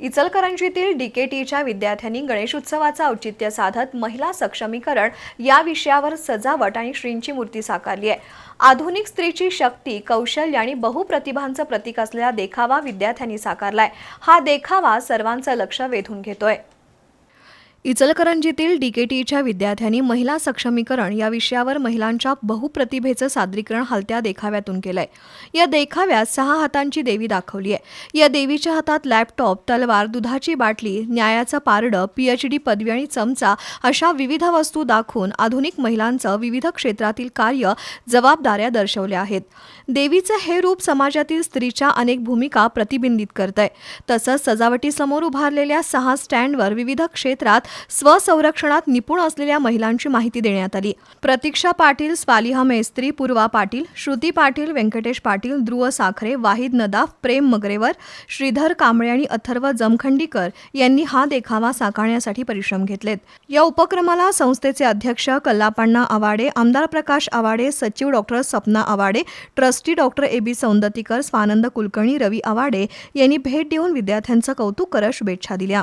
इचलकरंजीतील डीकेटीच्या विद्यार्थ्यांनी गणेशोत्सवाचं औचित्य साधत महिला सक्षमीकरण या विषयावर सजावट आणि श्रींची मूर्ती साकारली आहे. आधुनिक स्त्रीची शक्ती कौशल्य आणि बहुप्रतिभांचं प्रतीक असलेला देखावा विद्यार्थ्यांनी साकारलाय. हा देखावा सर्वांचं लक्ष वेधून घेतोय. इचलकरंजीतील डीकेटीच्या विद्यार्थ्यांनी महिला सक्षमीकरण या विषयावर महिलांच्या बहुप्रतिभेचं सादरीकरण हलत्या देखाव्यातून केलंय. या देखाव्यात सहा हातांची देवी दाखवली आहे. या देवीच्या हातात लॅपटॉप तलवार दुधाची बाटली न्यायाचं पारडं पीएचडी पदवी आणि चमचा अशा विविध वस्तू दाखवून आधुनिक महिलांचं विविध क्षेत्रातील कार्य जबाबदाऱ्या दर्शवल्या आहेत. देवीचं हे रूप समाजातील स्त्रीच्या अनेक भूमिका प्रतिबिंबित करत आहे तसंच सजावटीसमोर उभारलेल्या सहा स्टँडवर विविध क्षेत्रात स्वसंरक्षणात निपुण असलेल्या महिलांची माहिती देण्यात आली. प्रतीक्षा पाटील स्वालिहा मेस्त्री पूर्वा पाटील श्रुती पाटील व्यंकटेश पाटील ध्रुव साखरे वाहिद नदाफ प्रेम मगरेवर श्रीधर कांबळे आणि अथर्व जमखंडीकर यांनी हा देखावा साकारण्यासाठी परिश्रम घेतलेत. या उपक्रमाला संस्थेचे अध्यक्ष कल्लापण्णा आवाडे आमदार प्रकाश आवाडे सचिव doctor Sapna Awade trustee doctor A B Saundatikar Swanand Kulkarni Ravi Awade यांनी भेट देऊन विद्यार्थ्यांचं कौतुक करत शुभेच्छा दिल्या.